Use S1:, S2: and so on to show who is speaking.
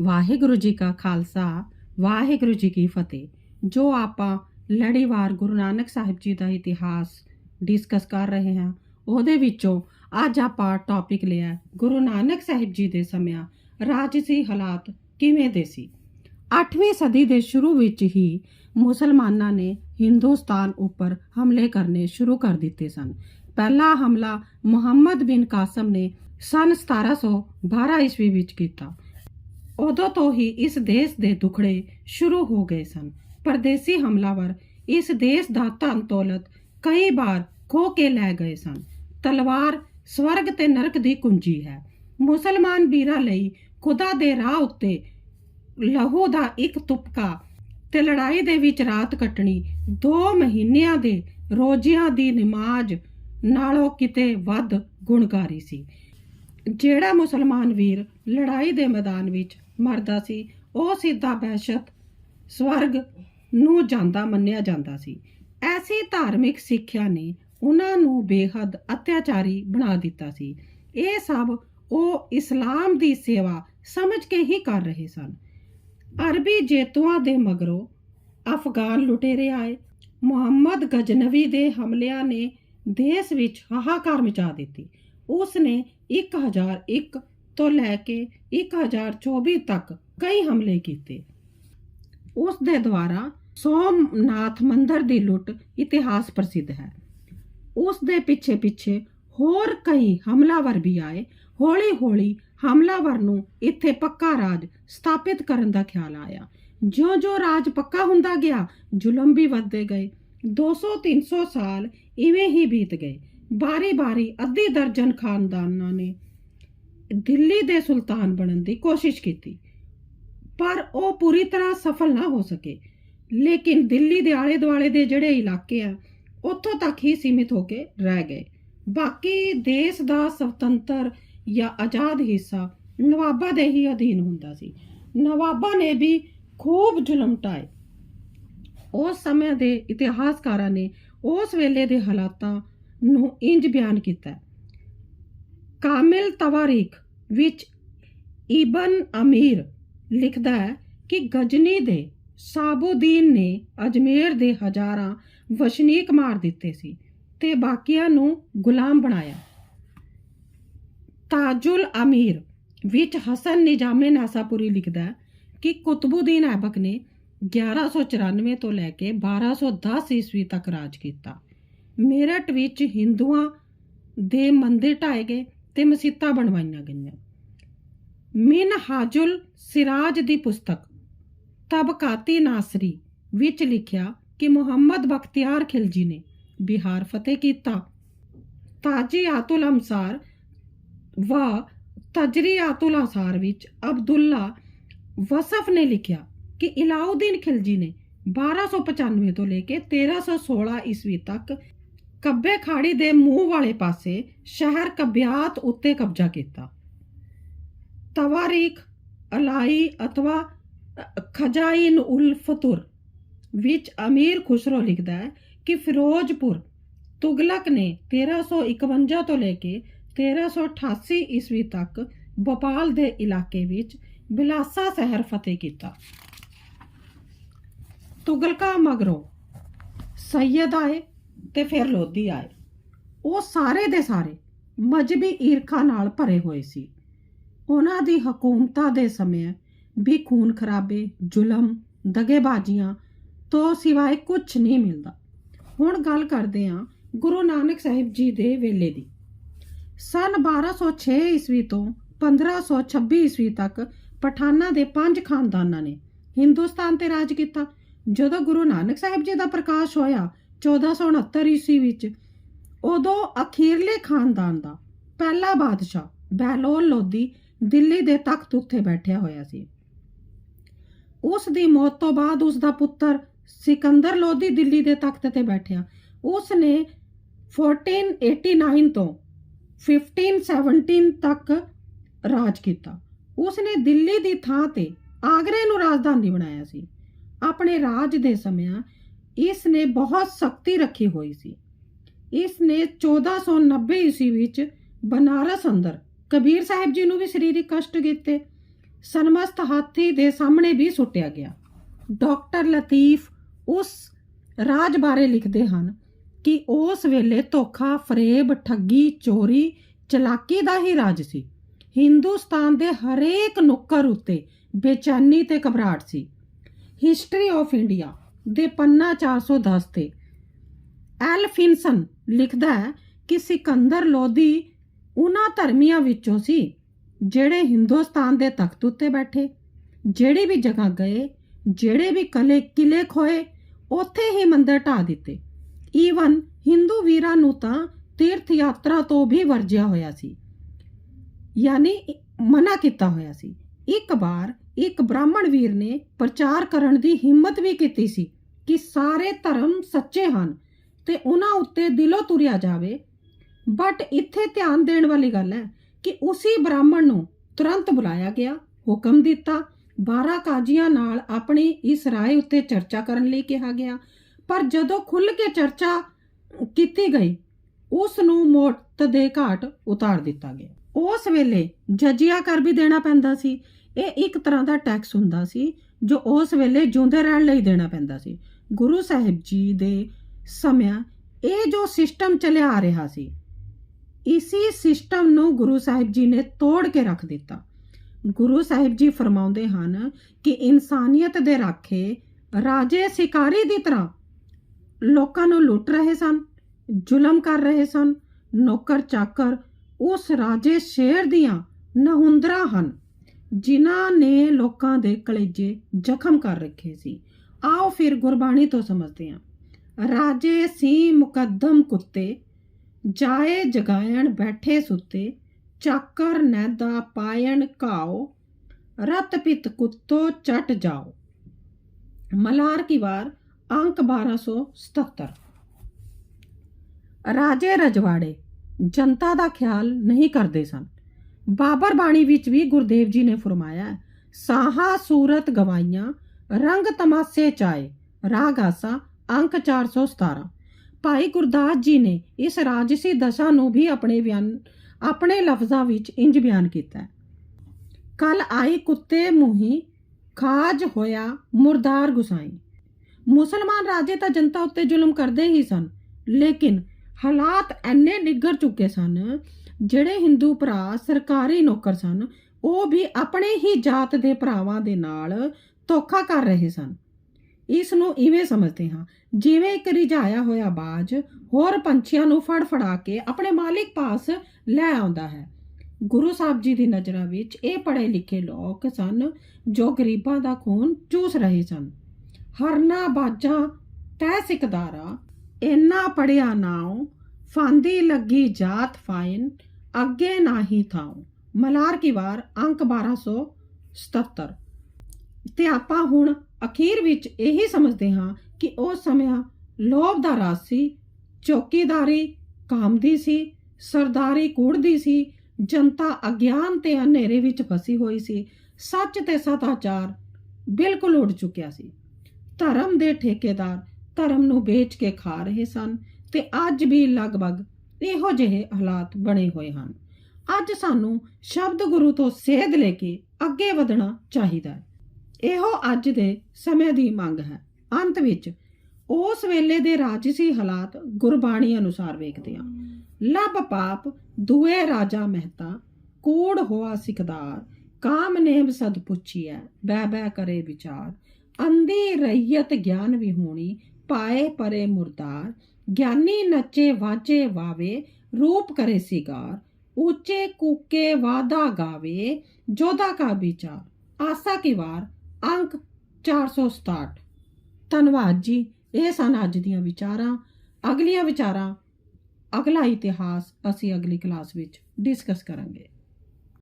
S1: ਵਾਹਿਗੁਰੂ ਜੀ ਕਾ ਖਾਲਸਾ, ਵਾਹਿਗੁਰੂ ਜੀ ਕੀ ਫਤਿਹ। ਜੋ ਆਪਾਂ ਲੜੀਵਾਰ ਗੁਰੂ ਨਾਨਕ ਸਾਹਿਬ ਜੀ ਦਾ ਇਤਿਹਾਸ ਡਿਸਕਸ ਕਰ ਰਹੇ ਹਾਂ, ਉਹਦੇ ਵਿੱਚੋਂ ਅੱਜ ਆਪਾਂ ਟੌਪਿਕ ਲਿਆ ਗੁਰੂ ਨਾਨਕ ਸਾਹਿਬ ਜੀ ਦੇ ਸਮਿਆਂ ਰਾਜਸੀ ਹਾਲਾਤ ਕਿਵੇਂ ਦੇ ਸੀ। 8ਵੀਂ ਸਦੀ ਦੇ ਸ਼ੁਰੂ ਵਿੱਚ ਹੀ ਮੁਸਲਮਾਨਾਂ ਨੇ ਹਿੰਦੁਸਤਾਨ ਉੱਪਰ ਹਮਲੇ ਕਰਨੇ ਸ਼ੁਰੂ ਕਰ ਦਿੱਤੇ ਸਨ। ਪਹਿਲਾ ਹਮਲਾ ਮੁਹੰਮਦ ਬਿਨ ਕਾਸਮ ਨੇ ਸਨ 1712 ਈਸਵੀ ਵਿੱਚ ਕੀਤਾ। ਉਦੋਂ ਤੋਂ ਹੀ ਇਸ ਦੇਸ਼ ਦੇ ਦੁਖੜੇ ਸ਼ੁਰੂ ਹੋ ਗਏ ਸਨ। ਪਰਦੇਸੀ ਹਮਲਾਵਰ ਇਸ ਦੇਸ਼ ਦਾ ਧਨ ਦੌਲਤ ਕਈ ਵਾਰ ਖੋ ਕੇ ਲੈ ਗਏ ਸਨ। ਤਲਵਾਰ, ਸਵਰਗ ਤੇ ਨਰਕ ਦੀ ਕੁੰਜੀ ਹੈ। ਮੁਸਲਮਾਨ ਵੀਰਾਂ ਲਈ ਖੁਦਾ ਦੇ ਰਾਹ ਉੱਤੇ ਲਹੂ ਦਾ ਇੱਕ ਤੁਪਕਾ ਤੇ ਲੜਾਈ ਦੇ ਵਿੱਚ ਰਾਤ ਕੱਟਣੀ 2 ਮਹੀਨਿਆਂ ਦੇ ਰੋਜ਼ਿਆਂ ਦੀ ਨਮਾਜ਼ ਨਾਲੋਂ ਕਿਤੇ ਵੱਧ ਗੁਣਕਾਰੀ ਸੀ। ਜਿਹੜਾ ਮੁਸਲਮਾਨ ਵੀਰ ਲੜਾਈ ਦੇ ਮੈਦਾਨ ਵਿੱਚ ਮਰਦਾ ਸੀ। ਉਹ ਸਿੱਧਾ ਬਹਿਸ਼ਤ ਸਵਰਗ ਨੂੰ ਜਾਂਦਾ ਮੰਨਿਆ ਜਾਂਦਾ ਸੀ। ਐਸੀ ਧਾਰਮਿਕ ਸਿੱਖਿਆ ਨੇ ਉਹਨਾਂ ਨੂੰ ਬੇਹੱਦ ਅਤਿਆਚਾਰੀ ਬਣਾ ਦਿੱਤਾ ਸੀ। ਇਹ ਸਭ ਉਹ ਇਸਲਾਮ ਦੀ ਸੇਵਾ ਸਮਝ ਕੇ ਹੀ ਕਰ ਰਹੇ ਸਨ। ਅਰਬੀ ਜੇਤੂਆਂ ਦੇ ਮਗਰੋਂ ਅਫਗਾਨ ਲੁਟੇਰੇ ਆਏ। ਮੁਹੰਮਦ ਗਜਨਵੀ ਦੇ ਹਮਲਿਆਂ ਨੇ ਦੇਸ਼ ਵਿੱਚ ਹਾਹਾਕਾਰ ਮਚਾ ਦਿੱਤੀ। ਉਸ ਨੇ 1001 ਤੋਂ ਲੈ ਕੇ 1024 ਤੱਕ ਕਈ ਹਮਲੇ ਕੀਤੇ। ਉਸ ਦੇ ਦੁਆਰਾ ਸੋਮਨਾਥ ਮੰਦਰ ਦੀ ਲੁੱਟ ਇਤਿਹਾਸ ਪ੍ਰਸਿੱਧ ਹੈ। ਉਸ ਦੇ ਪਿੱਛੇ ਪਿੱਛੇ ਹੋਰ ਕਈ ਹਮਲਾਵਰ ਵੀ ਆਏ। ਹੌਲੀ-ਹੌਲੀ ਹਮਲਾਵਰ ਨੂੰ ਇੱਥੇ ਪੱਕਾ ਰਾਜ ਸਥਾਪਿਤ ਕਰਨ ਦਾ ਖਿਆਲ ਆਇਆ। ਜਿਉਂ-ਜਿਉਂ ਰਾਜ ਪੱਕਾ ਹੁੰਦਾ ਗਿਆ, ਜ਼ੁਲਮ ਵੀ ਵੱਧਦੇ ਗਏ। 200-300 ਸਾਲ ਇਵੇਂ ਹੀ ਬੀਤ ਗਏ। ਬਾਰੀ-ਬਾਰੀ ਅੱਧੀ ਦਰਜਨ ਖਾਨਦਾਨਾਂ ਨੇ ਦਿੱਲੀ ਦੇ ਸੁਲਤਾਨ ਬਣਨ ਦੀ ਕੋਸ਼ਿਸ਼ ਕੀਤੀ। ਪਰ ਉਹ ਪੂਰੀ ਤਰ੍ਹਾਂ ਸਫਲ ਨਾ ਹੋ ਸਕੇ। ਲੇਕਿਨ ਦਿੱਲੀ ਦੇ ਆਲੇ-ਦੁਆਲੇ ਦੇ ਜਿਹੜੇ ਇਲਾਕੇ ਆ, ਉੱਥੋਂ ਤੱਕ ਹੀ ਸੀਮਿਤ ਹੋ ਕੇ ਰਹਿ ਗਏ। ਬਾਕੀ ਦੇਸ਼ ਦਾ ਸੁਤੰਤਰ ਜਾਂ ਆਜ਼ਾਦ ਹਿੱਸਾ ਨਵਾਬਾਂ ਦੇ ਹੀ ਅਧੀਨ ਹੁੰਦਾ ਸੀ। ਨਵਾਬਾਂ ਨੇ ਵੀ ਖੂਬ ਜ਼ੁਲਮ ਢਾਏ ਉਸ ਸਮੇਂ ਦੇ ਇਤਿਹਾਸਕਾਰਾਂ ਨੇ ਉਸ ਵੇਲੇ ਦੇ ਹਾਲਾਤਾਂ ਨੂੰ ਇੰਜ ਬਿਆਨ ਕੀਤਾ। ਕਾਮਿਲ ਤਵਾਰੀਖ ਵਿੱਚ ਇਬਨ ਅਮੀਰ ਲਿਖਦਾ ਹੈ ਕਿ ਗਜਨੀ ਦੇ ਸਾਬੂਦੀਨ ਨੇ ਅਜਮੇਰ ਦੇ ਹਜ਼ਾਰਾਂ ਵਸ਼ਨੀਕ ਮਾਰ ਦਿੱਤੇ ਸੀ ਤੇ ਬਾਕੀਆਂ ਨੂੰ ਗੁਲਾਮ ਬਣਾਇਆ। ਤਾਜੁਲ ਅਮੀਰ ਵਿੱਚ ਹਸਨ ਨਿਜ਼ਾਮੇ ਨਾਸਾਪੁਰੀ ਲਿਖਦਾ ਕਿ ਕੁਤਬੁਦੀਨ ਐਬਕ ਨੇ 1194 ਤੋਂ ਲੈ ਕੇ 1210 ਈਸਵੀ ਤੱਕ ਰਾਜ ਕੀਤਾ। ਮੇਰਠ ਵਿੱਚ ਹਿੰਦੂਆਂ ਦੇ ਮੰਦਿਰ ਢਾਏ ਗਏ। ਤੇ ਮਸੀਤਾਂ ਬਣਵਾਈਆਂ ਗਈਆਂ। ਮਿਨ ਸਿਰਾਜ ਦੀ ਪੁਸਤਕ। ਤਬਕਾਤੀ ਨਾਸਰੀ ਵਿੱਚ ਲਿਖਿਆ ਕਿ ਮੁਹੰਮਦ ਬਖਤਿਆਰ ਖਿਲਜੀ ਨੇ ਬਿਹਾਰ ਫਤਿਹ ਕੀਤਾ। ਤਾਜੀ ਆਤੁਲ ਅਮਸਾਰ ਵਾ ਤਜਰੀ ਆਤੁਲ ਅਸਾਰ ਵਿੱਚ ਅਬਦੁੱਲਾ ਵਸਫ ਨੇ ਲਿਖਿਆ ਕਿ ਇਲਾਉਦੀਨ ਖਿਲਜੀ ਨੇ 1295 ਤੋਂ ਲੈ ਕੇ 1316 ਈਸਵੀ ਤੱਕ ਕੱਬੇ ਖਾੜੀ ਦੇ ਮੂੰਹ ਵਾਲੇ ਪਾਸੇ ਸ਼ਹਿਰ ਕਬਿਆਤ ਉੱਤੇ ਕਬਜ਼ਾ ਕੀਤਾ। ਤਵਾਰੀਖ ਅਲਾਈ ਅਥਵਾ ਖਜਾਇਨ ਉਲ ਫਤੁਰ, ਵਿੱਚ ਅਮੀਰ ਖੁਸਰੋ ਲਿਖਦਾ ਹੈ ਕਿ ਫਿਰੋਜ਼ਪੁਰ, ਤੁਗਲਕ ਨੇ 1351 ਤੋਂ ਲੈ ਕੇ 1388 ਈਸਵੀ ਤੱਕ ਭੋਪਾਲ ਦੇ ਇਲਾਕੇ ਵਿੱਚ ਬਿਲਾਸਾ ਸ਼ਹਿਰ ਫਤਿਹ ਕੀਤਾ। ਤੁਗਲਕਾ ਮਗਰੋਂ ਸੈਯਦ ਆਏ ਤੇ ਫਿਰ ਲੋਧੀ ਆਏ। ਉਹ ਸਾਰੇ ਦੇ ਸਾਰੇ ਮਜਬੀ ਈਰਖਾ ਨਾਲ ਭਰੇ ਹੋਏ ਸੀ। ਉਹਨਾਂ ਦੀ ਹਕੂਮਤਾਂ ਦੇ ਸਮੇਂ ਵੀ ਖੂਨ ਖਰਾਬੇ, ਜ਼ੁਲਮ, ਦਗੇਬਾਜ਼ੀਆਂ ਤੋਂ ਸਿਵਾਏ ਕੁਝ ਨਹੀਂ ਮਿਲਦਾ। ਹੁਣ ਗੱਲ ਕਰਦੇ ਹਾਂ ਗੁਰੂ ਨਾਨਕ ਸਾਹਿਬ ਜੀ ਦੇ ਵੇਲੇ ਦੀ। ਸਨ 1206 ਈਸਵੀ ਤੋਂ 1526 ਈਸਵੀ ਤੱਕ ਪਠਾਨਾਂ ਦੇ ਪੰਜ ਖਾਨਦਾਨਾਂ ਨੇ ਹਿੰਦੁਸਤਾਨ ਤੇ ਰਾਜ ਕੀਤਾ। ਜਦੋਂ ਗੁਰੂ ਨਾਨਕ ਸਾਹਿਬ ਜੀ ਦਾ ਪ੍ਰਕਾਸ਼ ਹੋਇਆ 1469 ਈਸਵੀ ਵਿੱਚ ਉਦੋਂ ਅਖੀਰਲੇ ਖਾਨਦਾਨ ਦਾ ਪਹਿਲਾ ਬਾਦਸ਼ਾਹ ਬਹਿਲੋਲ ਲੋਧੀ ਦਿੱਲੀ ਦੇ ਤਖਤ ਉੱਤੇ ਬੈਠਿਆ ਹੋਇਆ ਸੀ। ਉਸ ਦੀ ਮੌਤ ਤੋਂ ਬਾਅਦ ਉਸ ਦਾ ਪੁੱਤਰ ਸਿਕੰਦਰ ਲੋਧੀ ਦਿੱਲੀ ਦੇ ਤਖਤ ਤੇ ਬੈਠਿਆ। ਉਸ ਨੇ 1489 ਤੋਂ 1517 ਤੱਕ ਰਾਜ ਕੀਤਾ। ਉਸ ਨੇ ਦਿੱਲੀ ਦੀ ਥਾਂ ਤੇ ਆਗਰੇ ਨੂੰ ਰਾਜਧਾਨੀ ਬਣਾਇਆ ਸੀ। ਆਪਣੇ ਰਾਜ ਦੇ ਸਮਿਆਂ ਇਸ ਨੇ ਬਹੁਤ ਸਖਤੀ ਰੱਖੀ ਹੋਈ ਸੀ। ਇਸ ਨੇ 1490 ਈਸਵੀ ਵਿੱਚ ਬਨਾਰਸ ਅੰਦਰ ਕਬੀਰ ਸਾਹਿਬ ਜੀ ਨੂੰ ਵੀ ਸਰੀਰਕ ਕਸ਼ਟ ਕੀਤੇ। ਸਨਮਸਤ ਹਾਥੀ ਦੇ ਸਾਹਮਣੇ ਵੀ ਸੁੱਟਿਆ ਗਿਆ। ਡਾਕਟਰ ਲਤੀਫ ਉਸ ਰਾਜ ਬਾਰੇ ਲਿਖਦੇ ਹਨ ਕਿ ਉਸ ਵੇਲੇ ਧੋਖਾ, ਫਰੇਬ, ਠੱਗੀ, ਚੋਰੀ, ਚਲਾਕੀ ਦਾ ਹੀ ਰਾਜ ਸੀ। ਹਿੰਦੁਸਤਾਨ ਦੇ ਹਰੇਕ ਨੁੱਕਰ ਉੱਤੇ ਬੇਚੈਨੀ ਤੇ ਘਬਰਾਹਟ ਸੀ। ਹਿਸਟਰੀ ਆਫ ਇੰਡੀਆ ਦੇ ਪੰਨਾ 410 ਤੇ। ਐਲਫਿਨਸਨ ਲਿਖਦਾ ਹੈ ਕਿ ਸਿਕੰਦਰ ਲੋਧੀ ਉਹਨਾਂ ਧਰਮੀਆਂ ਵਿੱਚੋਂ ਸੀ ਜਿਹੜੇ ਹਿੰਦੁਸਤਾਨ ਦੇ ਤਖਤ ਉੱਤੇ ਬੈਠੇ, ਜਿਹੜੀ ਵੀ ਜਗ੍ਹਾ ਗਏ, ਜਿਹੜੇ ਵੀ ਕਲੇ ਕਿਲੇ ਖੋਏ, ਉੱਥੇ ਹੀ ਮੰਦਰ ਢਾ ਦਿੱਤੇ। ਈਵਨ ਹਿੰਦੂ ਵੀਰਾਂ ਨੂੰ ਤਾਂ ਤੀਰਥ ਯਾਤਰਾ ਤੋਂ ਵੀ ਵਰਜਿਆ ਹੋਇਆ ਸੀ, ਯਾਨੀ ਮਨਾ ਕੀਤਾ ਹੋਇਆ ਸੀ। ਇੱਕ ਵਾਰ ਇੱਕ ਬ੍ਰਾਹਮਣ ਵੀਰ ਨੇ ਪ੍ਰਚਾਰ ਕਰਨ ਦੀ ਹਿੰਮਤ ਵੀ ਕੀਤੀ ਸੀ। ਕਿ ਸਾਰੇ ਧਰਮ ਸੱਚੇ ਹਨ ਤੇ ਉਹਨਾਂ ਉੱਤੇ ਦਿਲੋਂ ਤੁਰਿਆ ਜਾਵੇ। ਬਟ ਇੱਥੇ ਧਿਆਨ ਦੇਣ ਵਾਲੀ ਗੱਲ ਹੈ ਕਿ ਉਸੇ ਬ੍ਰਾਹਮਣ ਨੂੰ ਤੁਰੰਤ ਬੁਲਾਇਆ ਗਿਆ, ਹੁਕਮ ਦਿੱਤਾ 12 ਕਾਜ਼ੀਆਂ ਨਾਲ ਆਪਣੀ ਇਸ ਰਾਏ ਉੱਤੇ ਚਰਚਾ ਕਰਨ ਲਈ ਕਿਹਾ ਗਿਆ। ਪਰ ਜਦੋਂ ਖੁੱਲ ਕੇ ਚਰਚਾ ਕੀਤੀ ਗਈ ਉਸ ਨੂੰ ਮੌਤ ਦੇ ਘਾਟ ਉਤਾਰ ਦਿੱਤਾ ਗਿਆ। ਉਸ ਵੇਲੇ ਜਜੀਆ ਕਰ ਵੀ ਦੇਣਾ ਪੈਂਦਾ ਸੀ। ਇਹ ਇੱਕ ਤਰ੍ਹਾਂ ਦਾ ਟੈਕਸ ਹੁੰਦਾ ਸੀ, ਜੋ ਉਸ ਵੇਲੇ ਜਿਉਂਦੇ ਰਹਿਣ ਲਈ ਦੇਣਾ ਪੈਂਦਾ ਸੀ। ਗੁਰੂ ਸਾਹਿਬ ਜੀ ਦੇ ਸਮਿਆਂ ਇਹ ਜੋ ਸਿਸਟਮ ਚੱਲਿਆ ਆ ਰਿਹਾ ਸੀ, ਇਸੀ ਸਿਸਟਮ ਨੂੰ ਗੁਰੂ ਸਾਹਿਬ ਜੀ ਨੇ ਤੋੜ ਕੇ ਰੱਖ ਦਿੱਤਾ। ਗੁਰੂ ਸਾਹਿਬ ਜੀ ਫਰਮਾਉਂਦੇ ਹਨ ਕਿ ਇਨਸਾਨੀਅਤ ਦੇ ਰਾਖੇ ਰਾਜੇ ਸਿਕਾਰੀ ਦੀ ਤਰ੍ਹਾਂ ਲੋਕਾਂ ਨੂੰ ਲੁੱਟ ਰਹੇ ਸਨ, ਜ਼ੁਲਮ ਕਰ ਰਹੇ ਸਨ, ਨੌਕਰ ਚਾਕਰ ਉਸ ਰਾਜੇ ਸ਼ੇਰ ਦੀਆਂ ਨਹੁੰਦਰਾਂ ਹਨ, ਜਿਨ੍ਹਾਂ ਨੇ ਲੋਕਾਂ ਦੇ ਕਲੇਜੇ ਜ਼ਖਮ ਕਰ ਰੱਖੇ ਸੀ। ਆਓ ਫਿਰ ਗੁਰਬਾਣੀ ਤੋਂ ਸਮਝਦੇ ਹਾਂ। ਰਾਜੇ ਸੀ ਮੁਕੱਦਮ ਕੁੱਤੇ, ਜਾਏ ਜਗਾਇਣ ਬੈਠੇ ਸੁੱਤੇ, ਚਾਕਰ ਨੈਦਾ ਪਾਇਣ ਘਾਓ, ਰਤ ਪਿਤ ਕੁੱਤੋ ਚਟ ਜਾਓ। ਮਲਾਰ ਕੀ ਵਾਰ? ਅੰਕ 1277 ਰਾਜੇ ਰਜਵਾੜੇ, ਜਨਤਾ ਦਾ ਖਿਆਲ ਨਹੀਂ ਕਰਦੇ ਸਨ। ਬਾਬਰ ਬਾਣੀ ਵਿੱਚ ਵੀ ਗੁਰਦੇਵ ਜੀ ਨੇ ਫਰਮਾਇਆ ਸਾਹਾ ਸੂਰਤ ਗਵਾਈਆਂ ਰੰਗ ਤਮਾਸੇ ਚਾਏ ਰਾਗ ਆਸਾ, ਅੰਕ 417 ਭਾਈ ਗੁਰਦਾਸ ਜੀ ਨੇ ਇਸ ਰਾਜਸੀ ਦਸ਼ਾ ਨੂੰ ਵੀ ਆਪਣੇ ਬਿਆਨ, ਆਪਣੇ ਲਫ਼ਜ਼ਾਂ ਵਿੱਚ ਇੰਜ ਬਿਆਨ ਕੀਤਾ ਹੈ। ਕੱਲ ਆਈ ਕੁੱਤੇ ਮੂੰਹੀ, ਖਾਜ ਹੋਇਆ ਮੁਰਦਾਰ ਗੁਸਾਈ। ਮੁਸਲਮਾਨ ਰਾਜੇ ਤਾਂ ਜਨਤਾ ਉੱਤੇ ਜ਼ੁਲਮ ਕਰਦੇ ਹੀ ਸਨ, ਲੇਕਿਨ ਹਾਲਾਤ ਐਨੇ ਨਿੱਗਰ ਚੁੱਕੇ ਸਨ, ਜਿਹੜੇ ਹਿੰਦੂ ਭਰਾ ਸਰਕਾਰੀ ਨੌਕਰ ਸਨ, ਉਹ ਵੀ ਆਪਣੇ ਹੀ ਜਾਤ ਦੇ ਭਰਾਵਾਂ ਦੇ ਨਾਲ ਧੋਖਾ ਕਰ ਰਹੇ ਸਨ। ਇਸ ਨੂੰ ਇਵੇਂ ਸਮਝਦੇ ਹਾਂ, ਜਿਵੇਂ ਇੱਕ ਰਿਝਾਇਆ ਹੋਇਆ ਬਾਜ ਹੋਰ ਪੰਛੀਆਂ ਨੂੰ ਫੜ ਫੜਾ ਕੇ ਆਪਣੇ ਮਾਲਿਕ ਪਾਸ ਲੈ ਆਉਂਦਾ ਹੈ। ਗੁਰੂ ਸਾਹਿਬ ਜੀ ਦੀ ਨਜ਼ਰਾਂ ਵਿੱਚ ਇਹ ਪੜ੍ਹੇ ਲਿਖੇ ਲੋਕ ਸਨ ਜੋ ਗਰੀਬਾਂ ਦਾ ਖੂਨ ਚੂਸ ਰਹੇ ਸਨ। ਹਰਨਾ ਬਾਜਾਂ, ਤੈ ਸਿਕਦਾਰਾ ਇੰਨਾ ਪੜਿਆ ਨਾਉ, ਫਾਂਦੀ ਲੱਗੀ ਜਾਤ ਫਾਇਨ, ਅੱਗੇ ਨਾਹੀ ਥਾਉ। ਮਲਾਰ ਕੀ ਵਾਰ, ਅੰਕ 1277 ਤੇ ਆਪਾਂ ਹੁਣ ਅਖੀਰ ਵਿੱਚ ਇਹੀ ਸਮਝਦੇ ਹਾਂ ਕਿ ਉਹ ਸਮਿਆਂ ਲੋਭ ਦਾ ਰਾਜ ਸੀ, ਚੌਕੀਦਾਰੀ ਕਾਮਦੀ ਸੀ, ਸਰਦਾਰੀ ਕੂੜ ਦੀ ਸੀ, ਜਨਤਾ ਅਗਿਆਨ ਤੇ ਹਨੇਰੇ ਵਿੱਚ ਫਸੀ ਹੋਈ ਸੀ, ਸੱਚ ਤੇ ਸਦਾਚਾਰ ਬਿਲਕੁਲ ਉੱਡ ਚੁੱਕਿਆ ਸੀ। ਧਰਮ ਦੇ ਠੇਕੇਦਾਰ ਧਰਮ ਨੂੰ ਵੇਚ ਕੇ ਖਾ ਰਹੇ ਸਨ ਤੇ ਅੱਜ ਵੀ ਲਗਭਗ ਇਹੋ ਜਿਹੇ ਹਾਲਾਤ ਬਣੇ ਹੋਏ ਹਨ। ਅੱਜ ਸਾਨੂੰ ਸ਼ਬਦ ਗੁਰੂ ਤੋਂ ਸੇਧ ਲੈ ਕੇ ਅੱਗੇ ਵਧਣਾ ਚਾਹੀਦਾ ਹੈ। ਇਹੋ ਅੱਜ ਦੇ ਸਮੇਂ ਦੀ ਮੰਗ ਹੈ। ਅੰਤ ਵਿੱਚ ਉਸ ਵੇਲੇ ਦੇ ਰਾਜਸੀ ਹਾਲਾਤ ਗੁਰਬਾਣੀ ਅਨੁਸਾਰ ਵੇਖਦੇ ਹਾਂ। ਲੱਭ ਪਾਪ ਦੁਏ ਰਾਜਾ ਮਹਿਤਾ, ਕੂੜ ਹੋਆ ਸਿਕਦਾਰ, ਕਾਮ ਨੇਮ ਸਦ ਪੁੱਛੀਐ ਬੈ ਬੈ ਕਰੇ ਵਿਚਾਰ। ਅੰਧੀ ਰਈਅਤ ਗਿਆਨ ਵੀ ਹੋਣੀ, ਪਾਏ ਪਰੇ ਮੁਰਦਾਰ। ਗਿਆਨੀ ਨੱਚੇ ਵਾਜੇ ਵਾਵੇ, ਰੂਪ ਕਰੇ ਸਿਗਾਰ। ਉੱਚੇ ਕੂਕੇ ਵਾਦਾ ਗਾਵੇ ਜੋਦਾ ਕਾ ਵਿਚਾਰ। ਆਸਾ ਕੀ ਵਾਰ ਅੰਕ 467 ਧੰਨਵਾਦ ਜੀ, ਇਹ ਸਨ ਅੱਜ ਦੀਆਂ ਵਿਚਾਰਾਂ। ਅਗਲੀਆਂ ਵਿਚਾਰਾਂ, ਅਗਲਾ ਇਤਿਹਾਸ ਅਸੀਂ ਅਗਲੀ ਕਲਾਸ ਵਿੱਚ ਡਿਸਕਸ ਕਰਾਂਗੇ।